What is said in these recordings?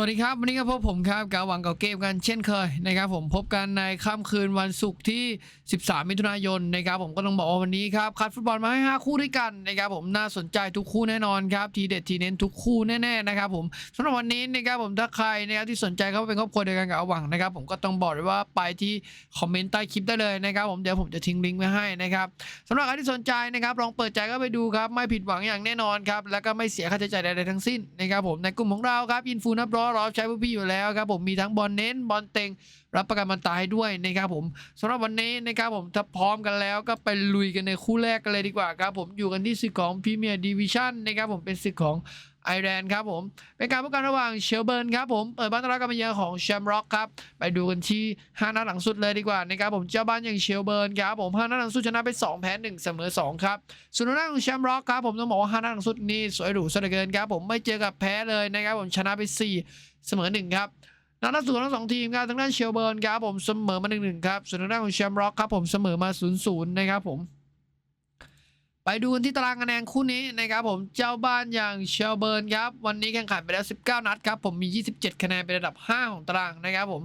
วัสดีครับ วันนี้ก็พบผมครับกาหวังเก่าเกมกันเช่นเคยนะครับผมพบกันในค่ำคืนวันศุกร์ที่ 13 มิถุนายนนะครับผมก็ต้องบอกว่าวันนี้ครับคัดฟุตบอลมาให้5คู่ด้วยกันนะครับผมน่าสนใจทุกคู่แน่นอนครับทีเด็ดทีเน้นทุกคู่แน่ๆนะครับผมสำหรับวันนี้นะครับผมถ้าใครนะครับที่สนใจเข้าเป็นครอบครัวเดียวกันกับอาหวังนะครับผมก็ต้องบอกเลยว่าไปที่คอมเมนต์ใต้คลิปได้เลยนะครับผมเดี๋ยวผมจะทิ้งลิงก์ไว้ให้นะครับสำหรับใครที่สนใจนะครับลองเปิดใจก็ไปดูครับไม่ผิดหวังอย่างแน่นอนครับแล้วก็ไม่เสียค่าใช้จ่ายใดๆทั้งสิ้นนะครับผมในกลุ่มของเราครับอินฟูนับร้อยรอใช้พวกพี่อยู่แล้วครับผมมีทั้งบอลเน้นบอลเต็งรับประกันมันตายด้วยนะครับผมสำหรับวันนี้นะครับผมถ้าพร้อมกันแล้วก็ไปลุยกันในคู่แรกกันเลยดีกว่าครับผมอยู่กันที่สึกของพรีเมียร์ดิวิชั่นนะครับผมเป็นสึกของ ไอร์แลนด์ครับผม เป็นการพบกันระหว่างเชลเบิร์นครับผมเปิดบ้านต้อนรับการมาเยือนของแชมร็อกครับ ไปดูกันที่5นัดหลังสุดเลยดีกว่านะครับผมเจ้าบ้านอย่างเชลเบิร์นครับผม5นัดหลังสุดชนะไป 2 แพ้1เสมอ2ครับส่วนทางด้าของแชมร็อกครับผมต้องบอกว่า5นัดหลังสุดนี่สวยหรูสวยเหลือเกินครับผมไม่เจอกับแพ้เลยนะครับผมชนะไป 4 เสมอ1ครับนัดล่าสุดทั้งสองทีมครับทางด้านเชลเบิร์นครับผมเสมอมา1-1ครับส่วนทางด้านของแชมร็อกครับผมเสมอมา0-0นะครับผม ไปดูกันที่ตารางคะแนนคู่นี้นะครับผมเจ้าบ้านอย่างเชลเบิร์นครับ วันนี้แข่งขันไปแล้ว 19 นัดครับ ผมมี 27 คะแนนเป็นระดับ 5 ของตารางนะครับผม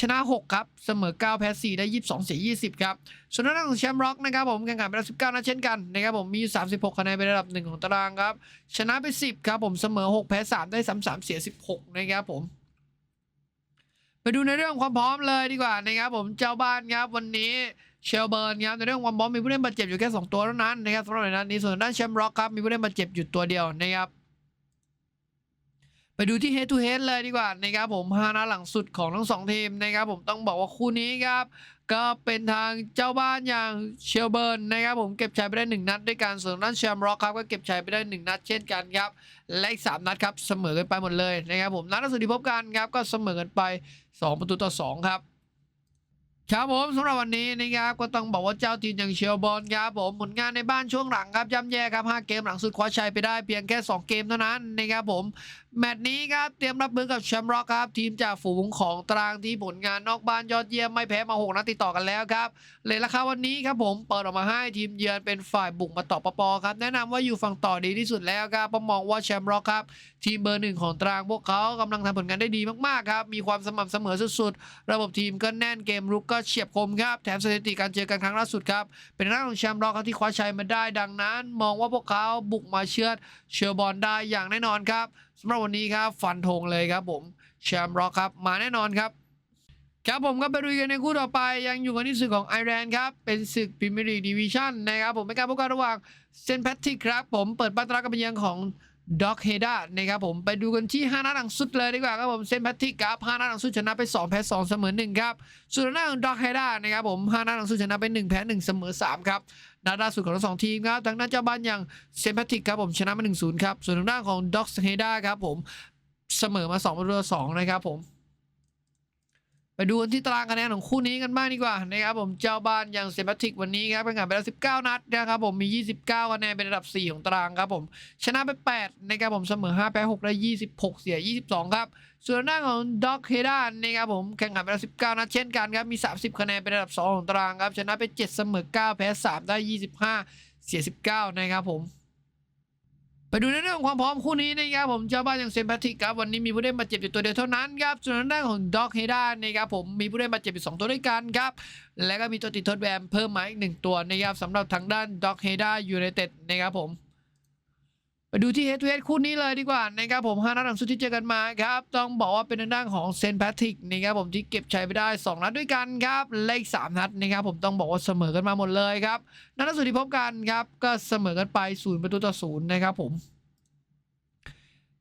ชนะ 6 ครับ เสมอ 9 แพ้ 4 ได้ 22 เสีย 20 ครับ ส่วนทางด้านของแชมป์ร็อกนะครับผมแข่งขันไปแล้ว 19 นัดเช่นกันนะครับผมมี 36 คะแนนเป็นระดับ 1 ของตารางครับ ชนะไป 10 ครับผมเสมอ 6 แพ้ 3 ได้ 33 เสีย 16 นะครับผม ไปดูในเรื่องความพร้อมเลยดีกว่านะครับผมเจ้าบ้านครับวันนี้เชลเบิร์นครับในเรื่องความพร้อมมีผู้เล่นบาดเจ็บอยู่แค่ 2 ตัวเท่านั้นนะครับสำหรับในนัดนี้ส่วนด้านแชมป์ร็อกครับมีผู้เล่นบาดเจ็บอยู่ตัวเดียวนะครับไปดูที่ head to head เลยดีกว่านะครับผมฮานาหลังสุดของทั้งสองทีมนะครับผมต้องบอกว่าคู่นี้ครับ ก็เป็นทางเจ้าบ้านอย่างเชลเบิร์นนะครับผมเก็บชัยไปได้หนึ่งนัดด้วยกันส่วนด้านแชมป์ร็อกครับก็เก็บชัยไปได้หนึ่งนัดเช่นกันครับและอีกสามนัดครับเสมอกันไปหมดเลยนะครับผมนัดล่าสุดที่พบกันครับก็เสมอกันไป 2 ประตูต่อ 2 ครับ ครับผมสำหรับวันนี้นะครับก็ต้องบอกว่าเจ้าทีมอย่างเชลบอลครับผมผลงานในบ้านช่วงหลังครับย่ำแย่ครับ 5 เกมหลังสุดคว้าชัยไปได้เพียงแค่ 2 เกมเท่านั้นนะครับผม แมตช์นี้ครับเตรียมรับมือกับแชมป์ร็อกครับ ทีมจากฝูงของตารางที่ผลงานนอกบ้านยอดเยี่ยมไม่แพ้มา 6นัดติดต่อกันแล้วครับเลยราคาวันนี้ครับผมเปิดออกมาให้ทีมเยือนเป็นฝ่ายบุกมาต่อปปครับแนะนำว่าอยู่ฝั่งต่อดีที่สุดแล้วครับเพระมองว่าแชมป์ร็อกครับทีมเบอร์หนึ่งของตารางพวกเขากำลังทำผลงานได้ดีมากๆครับมีความสม่ำเสมอสุด ๆ ระบบทีมก็แน่นเกมรุกก็เฉียบคมครับ แถมสถิติการเจอกันครั้งล่าสุดครับ เป็นหน้าของแชมป์ร็อกครับที่คว้าชัยมาได้ดังนั้น มองว่าพวกเขาบุกมาเชือดเชอร์บอลได้อย่างแน่นอนครับสำหรับวันนี้ครับฟันธงเลยครับผมแชมป์ร็อกครับมาแน่นอนครับครับผมก็ไปดูกันในคู่ต่อไปยังอยู่กันที่ศึกของไอร์แลนด์ครับ เป็นศึกพรีเมียร์ลีกดิวิชั่นนะครับผมเป็นการพบกันระหว่างเซนแพทริกครับ ผมเปิดบ้านต้อนรับกับเยือนของ ด็อกเฮดานะครับผมไปดูกันที่5นัดหลังสุดเลยดีกว่าครับผมเซนแพทริกครับ5นัดหลังสุดชนะไป2แพ้2เสมอ1ครับส่วนหน้าของด็อกเฮดานะครับผม5นัดหลังสุดชนะไป1แพ้1เสมอ3ครับนัดล่าสุดของทั้งสองทีมครับทางด้านเจ้าบ้านอย่างเซนแพทริกครับผมชนะมา1-0ครับส่วนหน้าของด็อกเฮดาครับผมเสมอมา2ประตูต่อ2นะครับผม ดูกันที่ตารางคะแนนของคู่นี้กันบ้างดีกว่านะครับผมเจ้าบ้านอย่างเซนต์แพทริกวันนี้ครับเป็นการไปแล้ว 19 นัดนะครับผมมี 29คะแนนเป็นอันดับ 4 ของตารางครับผมชนะไป 8 นะครับผมเสมอ 5 แพ้ 6 ได้ 26 เสีย 22 ครับ ส่วนทางด้านของด็อกเฮดานนะครับผมแข่งขันไปแล้ว 19 นัดเช่นกันครับมี 30 คะแนนเป็นอันดับ 2 ของตารางครับชนะไป 7 เสมอ 9 แพ้ 3 ได้ 25 เสีย 19 นะครับผม ไปดูในเรื่องของความพร้อมคู่นี้นะครับผมเจ้าบ้านอย่างเซนพาติกครับวันนี้มีผู้เล่นบาดเจ็บอยู่ตัวเดียวเท่านั้นครับส่วนด้านของด็อกเฮด้านนะครับผมมีผู้เล่นบาดเจ็บอยู่สองตัวด้วยกันครับและก็มีตัวติดทดแบนเพิ่มมาอีกหนึ่งตัวนะครับสำหรับทางด้านด็อกเฮด้ายูไนเต็ดนะครับผม ไปดูที่เฮดทูเฮดคู่นี้เลยดีกว่านะครับผมห้านัดหลังสุดที่เจอกันมาครับ ต้องบอกว่าเป็นทางด้านของเซนแพทริกนะครับผมที่เก็บชัยไปได้ 2 นัดด้วยกันครับเลข3นัดนะครับผมต้องบอกว่าเสมอกันมาหมดเลยครับนัดล่าสุดที่พบกันครับก็เสมอกันไปศูนย์ประตูต่อศูนย์นะครับผม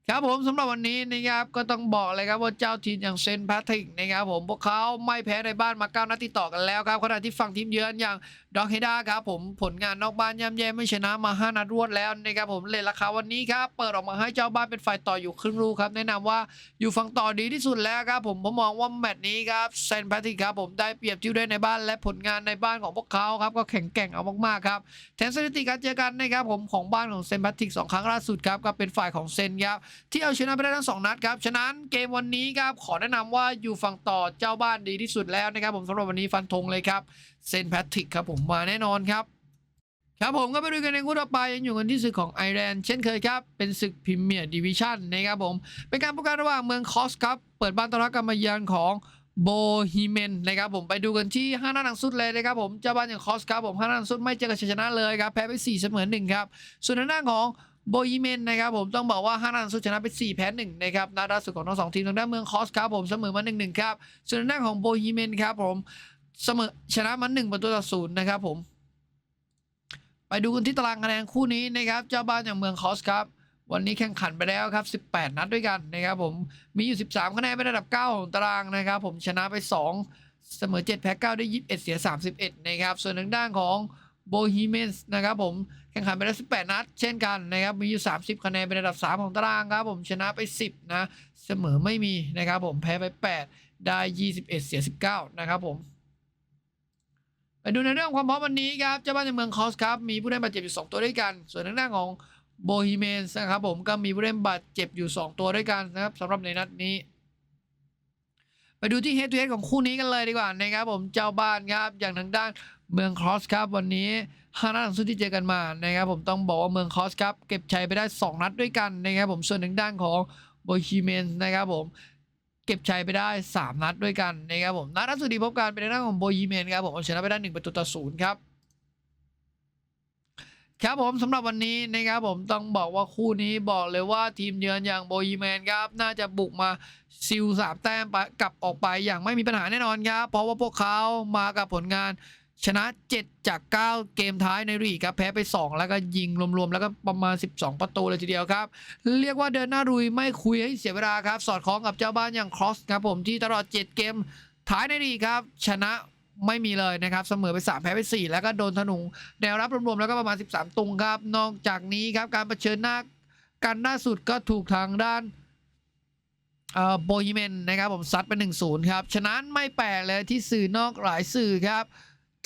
ครับผมสำหรับวันนี้นะครับก็ต้องบอกเลยครับว่าเจ้าทีมอย่างเซนต์แพทริกนะครับผมพวกเขาไม่แพ้ในบ้านมาเก้านัดติดต่อกันแล้วครับขณะที่ฝั่งทีมเยือนอย่างด็อกเฮด้าครับผมผลงานนอกบ้านย่ำแย่ไม่ชนะมาห้านัดรวดแล้วนะครับผมเลทราคาวันนี้ครับเปิดออกมาให้เจ้าบ้านเป็นฝ่ายต่ออยู่ครึ่งลูกครับแนะนำว่าอยู่ฝั่งต่อดีที่สุดแล้วครับผมผมมองว่าแมตช์นี้ครับเซนต์แพทริกครับผมได้เปรียบที่ได้ในบ้านและผลงานในบ้านของพวกเขาครับก็แข็งแกร่งเอามากๆครับแถมสถิติการเจอกันนะครับผมของบ้านของเซนต์แพทริกสองครั้งล่าสุดครับก็เป็นฝ่ายของเซนครับที่เอาชนะไปได้ทั้งสองนัดครับ ฉะนั้นเกมวันนี้ครับขอแนะนำว่าอยู่ฝั่งต่อเจ้าบ้านดีที่สุดแล้วนะครับผมสำหรับวันนี้ฟันธงเลยครับเซนแพทริกครับผมมาแน่นอนครับครับผมก็ไปดูกันในคู่ต่อไปยังอยู่กันที่ศึกของไอร์แลนด์เช่นเคยครับ เป็นศึกพรีเมียร์ดิวิชั่นนะครับผม เป็นการประกันระหว่างเมืองคอสครับ เปิดบ้านต้อนรับการมาเยือนของโบฮีเมนนะครับผมไปดูกันที่ห้าหน้าหนังสุดเลยนะครับผมเจ้าบ้านอย่างคอสครับผมห้าหน้าหนังสุดไม่เจอกับชัยชนะเลยครับแพ้ไป4เสมอ1ครับส่วนทางด้านของ โบฮีเมนนะครับผมต้องบอกว่าห้าหน้าหนังสุดชนะไป4แพ้1นะครับนัดล่าสุดของทั้งสองทีมทางด้านเมืองคอสครับผมเสมอมา 1 1 ครับ ส่วนทางด้านของโบฮีเมนครับผมเสมอชนะมา1ประตูต่อศูนย์นะครับผม ไปดูกันที่ตารางคะแนนคู่นี้นะครับเจ้าบ้านอย่างเมืองคอสครับวันนี้แข่งขันไปแล้วครับ 18 นัดด้วยกันนะครับผมมีอยู่ 13 คะแนนเป็นระดับ 9 ของตารางนะครับผมชนะไป 2 เสมอ 7 แพ้ 9 ได้ 21 เสีย 31 นะครับ ส่วนทางด้านของโบฮีเมนส์นะครับผม แข่งขันไปแล้ว 18 นัด เช่นกันนะครับ มีอยู่ 30 คะแนนเป็นระดับ 3 ของตารางครับผม ชนะไป 10 นะ เสมอไม่มีนะครับผม แพ้ไป 8 ได้ 21 เสีย 19 นะครับผม ไปดูในเรื่องความพร้อมวันนี้ครับ เจ้าบ้านในเมืองคอสครับ มีผู้เล่นบาดเจ็บอยู่ 2 ตัวด้วยกัน ส่วนทางด้านของโบฮีเมนส์นะครับผมก็มีผู้เล่นบาดเจ็บอยู่ 2 ตัวด้วยกันนะครับสำหรับในนัดนี้ ไปดูที่เฮด o ูเฮดของคู่นี้กันเลยดีกว่านะครับผม เจ้าบ้านครับ อย่างทางด้าน เมืองคอสครับวันนี้ห้านัดหลังสุดที่เจอกันมานะครับผมต้องบอกว่าเมืองคอสครับเก็บชัยไปได้ 2 นัดด้วยกันนะครับผมส่วนทางด้านของโบฮีเมนนะครับผมเก็บชัยไปได้ 3 นัดด้วยกันนะครับผมนัดล่าสุดที่พบกันเป็นทางด้านของโบยีเมนครับผมชนะไปได้1ประตูต่อศูนย์ครับครับผมสำหรับวันนี้นะครับผมต้องบอกว่าคู่นี้บอกเลยว่าทีมเยือนอย่างโบยีแมนครับน่าจะบุกมาซิลสามแต้มกลับออกไปอย่างไม่มีปัญหาแน่นอนครับเพราะว่าพวกเขามากับผลงาน ชนะ 7 จาก 9 เกมท้ายในลีกครับ แพ้ไป 2 แล้วก็ยิงรวมๆ แล้วก็ประมาณ 12 ประตูเลยทีเดียวครับ เรียกว่าเดินหน้ารุยไม่คุยให้เสียเวลาครับ สอดคล้องกับเจ้าบ้านอย่างครอสครับผมที่ตลอด 7 เกมท้ายในลีกครับ ชนะไม่มีเลยนะครับ เสมอไป 3 แพ้ไป 4 แล้วก็โดนธนุงแนวรับรวมๆ แล้วก็ประมาณ 13 ตุงครับ นอกจากนี้ครับการเผชิญหน้ากันล่าสุดก็ถูกทางด้านเอ่อโบฮีเมนนะครับผมซัดไป1-0ครับฉะนั้นไม่แปลกเลยที่สื่อนอกหลายสื่อครับ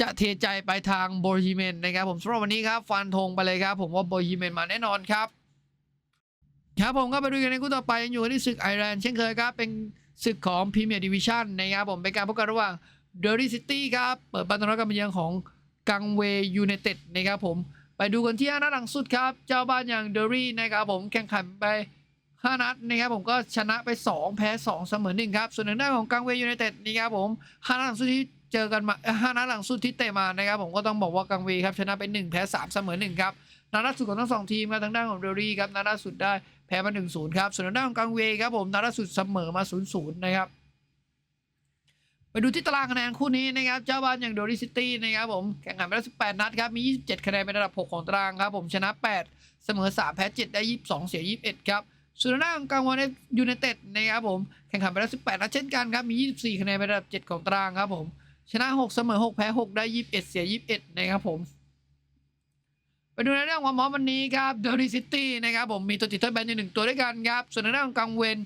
จะเทใจไปทางโบฮีเมนนะครับผมสำหรับวันนี้ครับฟันธงไปเลยครับผมว่าโบฮีเมนมาแน่นอนครับครับผมก็ไปดูกันในคู่ต่อไปยังอยู่กันที่ศึกไอร์แลนด์เช่นเคยครับ เป็นศึกของพรีเมียร์ดิวิชั่นนะครับผมเป็นการพบกันระหว่างเดอรี่ซิตี้ครับ เปิดบ้านต้อนรับการมาเยือนของกังเวยูไนเต็ดนะครับผมไปดูกันที่หน้าหลังสุดครับ เจ้าบ้านอย่างเดอรี่นะครับผมแข่งขันไป 5 นัดนะครับผมก็ชนะไป 2 แพ้ 2 เสมอ1ครับ ส่วนทางด้านของกังเวยูไนเต็ดนะครับผม5นัดสุดที่ เจอกันมาห้านัดหลังสุดที่เตะมานะครับผมก็ต้องบอกว่ากังเวครับชนะไป1แพ้3เสมอ1ครับนัดล่าสุดของทั้งสองทีมครับทางด้านของเดอรี่ครับนัดล่าสุดได้แพ้มา1-0ครับส่วนทางด้านของกังเวครับผมนัดล่าสุดเสมอมา0-0นะครับไปดูที่ตารางคะแนนคู่นี้นะครับเจ้าบ้านอย่างโดริซิตี้นะครับผมแข่งขันไปแล้ว18 นัดครับมี 27 คะแนนเป็นอันดับ 6 ของตารางครับผมชนะ 8 เสมอ 3 แพ้ 7 ได้ 22 เสีย 21 ครับส่วนทางด้านของกังวลยูไนเต็ดนะครับผมแข่งขันไปแล้ว18 นัดเช่นกันครับมี 24 คะแนนเป็นอันดับ 7 ของตารางครับผม ชนะ 6 เสมอ 6 แพ้ 6 ได้ 21 เสีย 21 นะครับผม ไปดูในเรื่องความอวันนี้ครับเดอริซิตี้นะครับผมมีตัวติดทดแบนอยู่หนึ่งตัวด้วยกันครับ ส่วนในเรื่องของกังเวน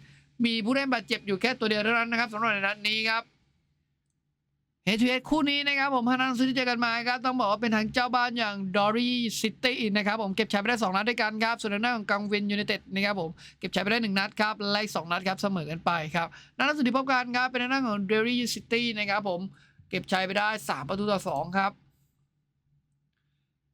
มีผู้เล่นบาดเจ็บอยู่แค่ตัวเดียวเท่านั้นนะครับสำหรับในนัดนี้ครับเฮทูเอคู่นี้นะครับผมพนันซื้อที่เจอกันมาครับ ต้องบอกว่าเป็นทางเจ้าบ้านอย่างดอรี่ซิตี้นะครับผมเก็บชัยไปได้ 2 นัดด้วยกันครับ ส่วนทางด้านของกังเวนยูไนเต็ดนะครับผมเก็บชัยไปได้ 1 นัดครับไล่สองนัดครับเสมอกันไปครับนัดล่าสุดที่พบกันครับเป็นทางด้านของดอรี่ซิตี้นะครับผม เก็บชัยไปได้ 3 ประตูต่อ 2 ครับ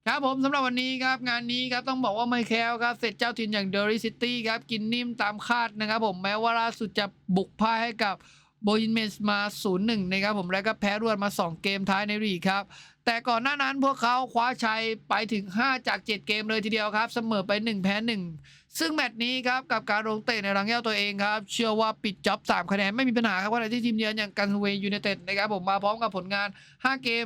ครับผมสำหรับวันนี้ครับ งานนี้ครับ ต้องบอกว่าไม่แคลครับ เสร็จเจ้าถิ่นอย่างเดอรี่ซิตี้ครับ กินนิ่มตามคาดนะครับผมแม้ว่าล่าสุดจะบุกพ่ายให้กับโบยินเมสมา 0-1 นะครับผมแล้วก็แพ้รวดมา 2 เกมท้ายในลีครับ แต่ก่อนหน้านั้นพวกเขาคว้าชัยไปถึง 5 จาก 7 เกมเลยทีเดียวครับ เสมอไป 1 แพ้ 1 ซึ่งแมตช์นี้ครับกับการลงเตะในรังแก้วตัวเองครับ เชื่อว่าปิดจ็อบ3คะแนนไม่มีปัญหาครับขณะที่ทีมเยือนอย่างกันเวย์ยูไนเต็ดนะครับผมมาพร้อมกับผลงาน 5 เกม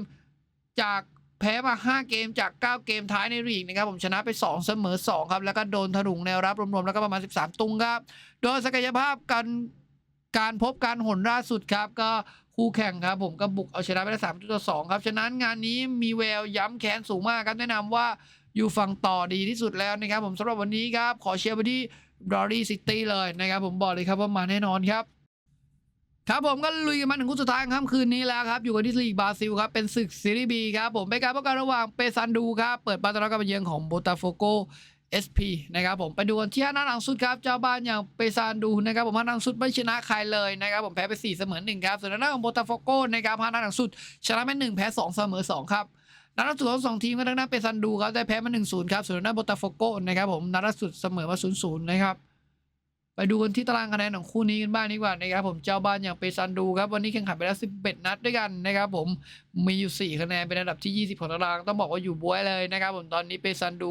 จากแพ้มา 5 เกมจาก 9 เกมท้ายในลีกนะครับผมชนะไป 2 เสมอ 2 ครับ แล้วก็โดนถลุงแนวรับรวมๆ แล้วก็ประมาณ 13 ตุงครับ โดยศักยภาพการการพบการหนล่าสุดครับ ก็คู่แข่งครับ ผมก็บุกเอาชนะไปได้สามต่อสองครับ ฉะนั้นงานนี้มีแววย้ำแค้นสูงมากครับแนะนำว่า อยู่ฝั่งต่อดีที่สุดแล้วนะครับ ผมสำหรับวันนี้ครับ ขอเชียร์ไปที่ดอรี่ซิตี้เลยนะครับ ผมบอกเลยครับว่ามาแน่นอนครับครับผมก็ลุยกันมาถึงคู่สุดท้ายค่ำคืนนี้แล้วครับ อยู่กันที่ลีกบราซิลครับ เป็นศึกซีรีส์บีครับผมเป็นการพบกันระหว่างเปซันดูครับ เปิดบ้านต้อนรับการมาเยือนของโบตาโฟโก SP นะครับผมไปดูกันที่หน้าหลังสุดครับ เจ้าบ้านอย่างเปซานดูนะครับผมหน้าหลังสุดไม่ชนะใครเลยนะครับผมแพ้ไป4เสมอ1ครับส่วนหน้าของโบตาโฟโกนะครับหน้าหลังสุดชนะไป1แพ้2เสมอ2ครับ นัดล่าสุดของสองทีมก็ทั้งนั้นเป็นซันดูครับได้แพ้มา1-0ครับส่วนทางด้านโบตาโฟโกนะครับผมนัดล่าสุดเสมอมา0-0นย์ศูนย์นะครับไปดูกันที่ตารางคะแนนของคู่นี้กันบ้างดีกว่านะครับผมเจ้าบ้านอย่างเปซันดูครับวันนี้แข่งขันไปแล้ว 11 นัดด้วยกันนะครับผมมีอยู่ 4 คะแนนเป็นอันดับที่ 20 ของตารางต้องบอกว่าอยู่บวยเลยนะครับผมตอนนี้เปซันดู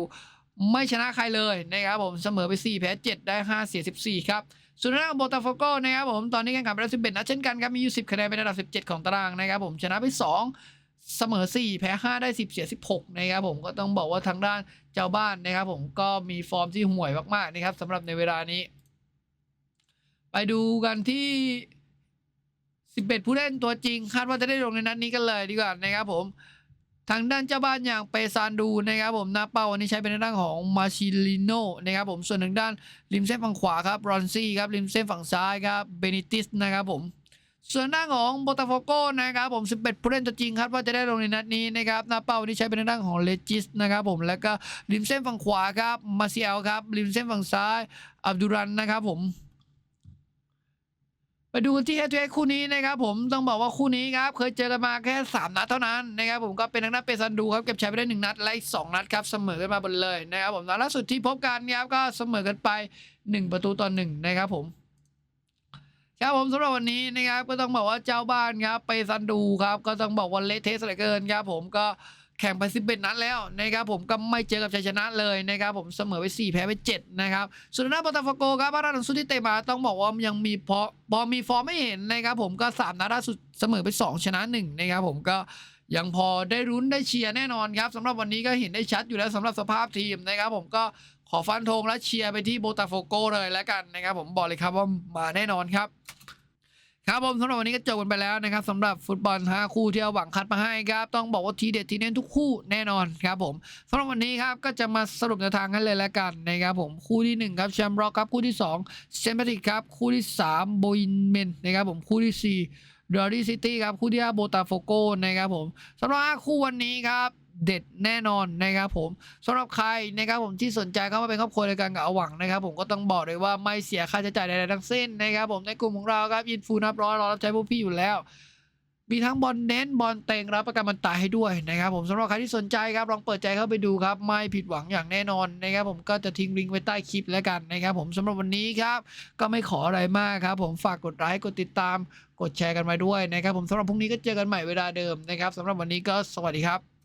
ไม่ชนะใครเลยนะครับผมเสมอไป 4 แพ้ 7 ได้ 5 เสีย 14 ครับส่วนทางด้านของโบตาโฟโกนะครับผมตอนนี้แข่งขันไปแล้ว 11 นัดเช่นกันครับมีอยู่ 10 คะแนนเป็นอันดับ 17 ของตารางนะครับผมชนะไป 2 เสมอ 4 แพ้ 5 ได้ 10 เสีย 16 นะครับผมก็ต้องบอกว่าทางด้านเจ้าบ้านนะครับผมก็มีฟอร์มที่ห่วยมากๆนะครับสำหรับในเวลานี้ ไปดูกันที่ 11 ผู้เล่นตัวจริง คาดว่าจะได้ลงในนัดนี้กันเลยดีกว่านะครับผมทางด้านเจ้าบ้านอย่างเปซานดูนะครับผมนาเป้าวันนี้ใช้เป็นทางด้านของมาชิลิโนนะครับผมส่วนทางด้านริมเส้นฝั่งขวาครับรอนซี่ครับริมเส้นฝั่งซ้ายครับเบนิติสนะครับผม ส่วนหน้านของโบตาโฟโกนะครับผม 11 ผู้เล่นตัวจริงคาดว่าจะได้ลงในนัดนี้นะครับหน้าเป้าวันนี้ใช้เป็นด้านของเลจิสนะครับผมแล้วก็ริมเส้นฝั่งขวาครับมาเซียลครับริมเส้นฝั่งซ้ายอับดุรันนะครับผมไปดูกันที่เฮด o เ e คู่นี้นะครับผมต้องบอกว่าคู่นี้ครับเคยเจอกันมาแค่ 3 นัดเท่านั้นนะครับผมก็เป็นทางด้านเปซันดูครับเก็บชัยไปได้ 1 นัดและอีก2นัดครับเสมอกันมาหมดเลยนะครับผมนัดล่าสุดที่พบกันครับก็เสมอกันไป 1 ประตูต่อ1นะครับผม ครับผมสำหรับวันนี้นะครับก็ต้องบอกว่าเจ้าบ้านครับเปซันดูครับก็ต้องบอกว่าเละเทะเหลือเกินครับผมก็แข่งไป11นัดแล้วนะครับผมก็ไม่เจอกับชัยชนะเลยนะครับผมเสมอไป 4 แพ้ไป 7 นะครับส่วนทางด้านปตฟโกครับบ้านหลังสุดที่เตะมาต้องบอกว่ายังมีพอพอมีฟอร์มไม่เห็นนะครับผมก็ 3 นัดล่าสุดเสมอไป 2 ชนะ1นะครับผมก็ยังพอได้รุ้นได้เชียร์แน่นอนครับสำหรับวันนี้ก็เห็นได้ชัดอยู่แล้วสำหรับสภาพทีมนะครับผมก็ ขอฟันธงและเชียร์ไปที่โบตาโฟโกเลยแล้วกันนะครับ ผมบอกเลยครับว่ามาแน่นอนครับครับผมสำหรับวันนี้ก็จบกันไปแล้วนะครับสำหรับฟุตบอล 5 คู่ที่เอาหวังคัดมาให้ครับ ต้องบอกว่าทีเด็ดทีเน้นทุกคู่แน่นอนครับผมสำหรับวันนี้ครับก็จะมาสรุปแนวทางกันเลยแล้วกันนะครับผมคู่ที่ 1 ครับแชมป์ร็อกครับคู่ที่2เซนต์แพทริกครับคู่ที่ 3 โบอินเมนนะครับผมคู่ที่4ดอรี่ซิตี้ครับคู่ที่5โบตาโฟโกนะครับผมสำหรับ5คู่วันนี้ครับ เด็ดแน่นอนนะครับผมสำหรับใครนะครับผมที่สนใจเข้ามาเป็นครอบครัวเดียวกันกับอวังนะครับ ผมก็ต้องบอกเลยว่าไม่เสียค่าใช้จ่ายใดๆทั้งสิ้นนะครับผมในกลุ่มของเราครับยินฟูนับร้อยรอรับใช้พวกพี่อยู่แล้วมีทั้งบอลเน้นบอลเต็งรับประกันมันตายให้ด้วยนะครับผมสำหรับใครที่สนใจครับลองเปิดใจเข้าไปดูครับ ไม่ผิดหวังอย่างแน่นอนนะครับผมก็จะทิ้งลิงก์ไว้ใต้คลิปแล้วกันนะครับผมสำหรับวันนี้ครับก็ไม่ขออะไรมากครับผมฝากกดไลค์กดติดตาม กดแชร์กันมาด้วยนะครับผมสำหรับพรุ่งนี้ก็เจอกันใหม่เวลาเดิมนะครับสำหรับวันนี้ก็สวัสดีครับ